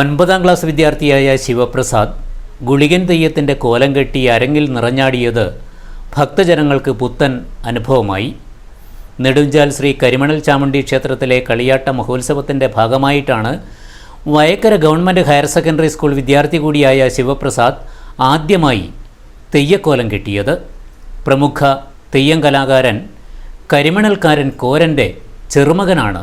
ഒൻപതാം ക്ലാസ് വിദ്യാർത്ഥിയായ ശിവപ്രസാദ് ഗുളികൻ തെയ്യത്തിന്റെ കോലം കെട്ടി അരങ്ങിൽ നിറഞ്ഞാടിയത് ഭക്തജനങ്ങൾക്ക് പുത്തൻ അനുഭവമായി. നെടുഞ്ചാൽ ശ്രീ കരിമണൽ ചാമുണ്ടി ക്ഷേത്രത്തിലെ കളിയാട്ട മഹോത്സവത്തിന്റെ ഭാഗമായിട്ടാണ് Vayakkara government higher secondary school വിദ്യാർത്ഥി കൂടിയായ ശിവപ്രസാദ് ആദ്യമായി തെയ്യക്കോലം കെട്ടിയത്. പ്രമുഖ തെയ്യം കലാകാരൻ കരിമണൽക്കാരൻ കോരന്റെ ചെറുമകനാണ്.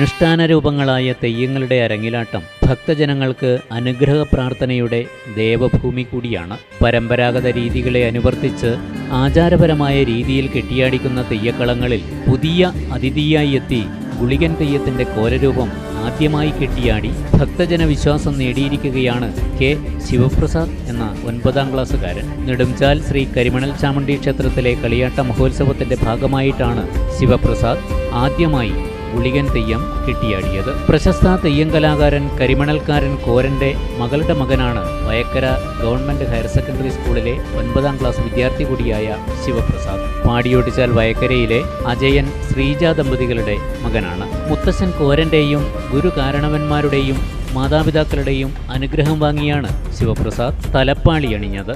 അനുഷ്ഠാന രൂപങ്ങളായ തെയ്യങ്ങളുടെ അരങ്ങിലാട്ടം ഭക്തജനങ്ങൾക്ക് അനുഗ്രഹ പ്രാർത്ഥനയുടെ ദേവഭൂമി കൂടിയാണ്. പരമ്പരാഗത രീതികളെ അനുവർത്തിച്ച് ആചാരപരമായ രീതിയിൽ കെട്ടിയാടിക്കുന്ന തെയ്യക്കളങ്ങളിൽ പുതിയ അതിഥിയായി എത്തി ഗുളികൻ തെയ്യത്തിന്റെ കോരരൂപം ആദ്യമായി കെട്ടിയാടി ഭക്തജന വിശ്വാസം നേടിയിരിക്കുകയാണ് കെ. ശിവപ്രസാദ് എന്ന ഒൻപതാം ക്ലാസ്സുകാരൻ. നെടുംചാൽ ശ്രീ കരിമണൽ ചാമുണ്ടി ക്ഷേത്രത്തിലെ കളിയാട്ട മഹോത്സവത്തിന്റെ ഭാഗമായിട്ടാണ് ശിവപ്രസാദ് ആദ്യമായി ഗുളികൻ തെയ്യം കെട്ടിയാടിയത്. പ്രശസ്ത തെയ്യം കലാകാരൻ കരിമണൽക്കാരൻ കോരന്റെ മകളുടെ മകനാണ് വയക്കര ഗവൺമെന്റ് ഹയർ സെക്കൻഡറി സ്കൂളിലെ ഒൻപതാം ക്ലാസ് വിദ്യാർത്ഥി കൂടിയായ ശിവപ്രസാദ്. പാടിയോട്ടിച്ചാൽ വയക്കരയിലെ അജയൻ ശ്രീജ ദമ്പതികളുടെ മകനാണ്. മുത്തശ്ശൻ കോരന്റെയും ഗുരു കാരണവന്മാരുടെയും മാതാപിതാക്കളുടെയും അനുഗ്രഹം വാങ്ങിയാണ് ശിവപ്രസാദ് തലപ്പാളി അണിഞ്ഞത്.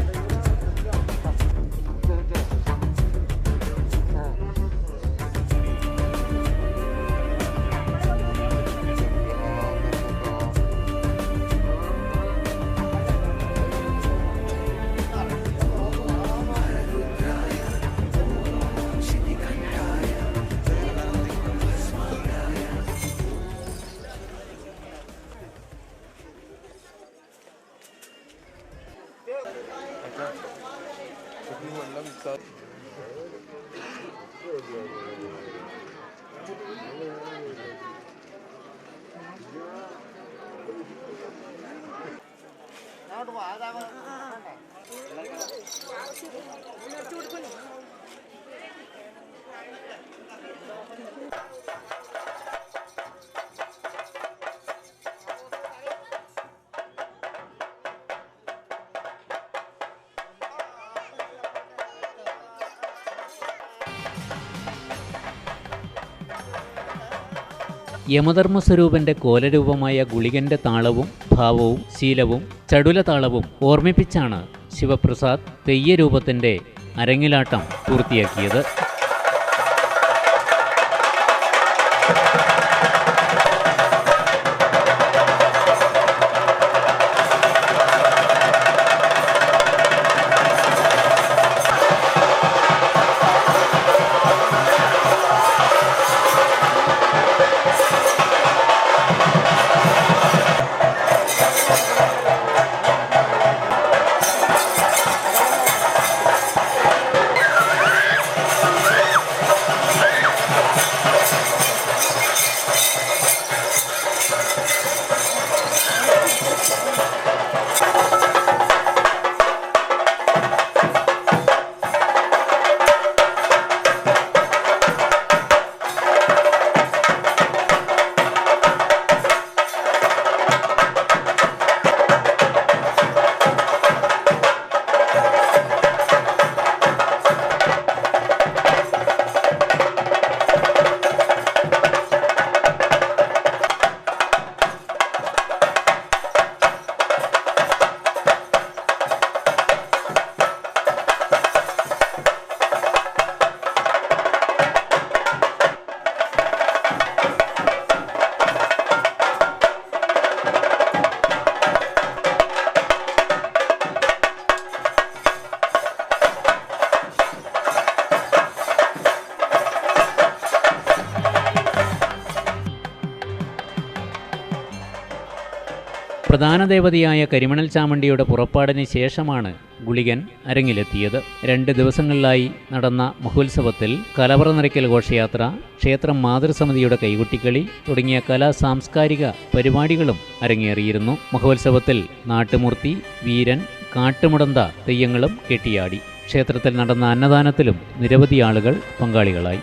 Yeah, yeah. സ്വരൂപന്റെ കോലരൂപമായ ഗുളികന്റെ താളവും ഭാവവും ശീലവും ചടുല താളവും ഓർമ്മിപ്പിച്ചാണ് ശിവപ്രസാദ് തെയ്യരൂപത്തിന്റെ അരങ്ങിലാട്ടം പൂർത്തിയാക്കിയത്. പ്രധാന ദേവതയായ കരിമണൽ ചാമണ്ടിയുടെ പുറപ്പാടിന് ശേഷമാണ് ഗുളികൻ അരങ്ങിലെത്തിയത്. രണ്ട് ദിവസങ്ങളിലായി നടന്ന മഹോത്സവത്തിൽ കലവറ നിറയ്ക്കൽ ഘോഷയാത്ര ക്ഷേത്രം മാതൃസമിതിയുടെ കൈകൊട്ടിക്കളി തുടങ്ങിയ കലാ സാംസ്കാരിക പരിപാടികളും അരങ്ങേറിയിരുന്നു. മഹോത്സവത്തിൽ നാട്ടുമൂർത്തി വീരൻ കാട്ടുമുടന്ത തെയ്യങ്ങളും കെട്ടിയാടി. ക്ഷേത്രത്തിൽ നടന്ന അന്നദാനത്തിലും നിരവധി ആളുകൾ പങ്കാളികളായി.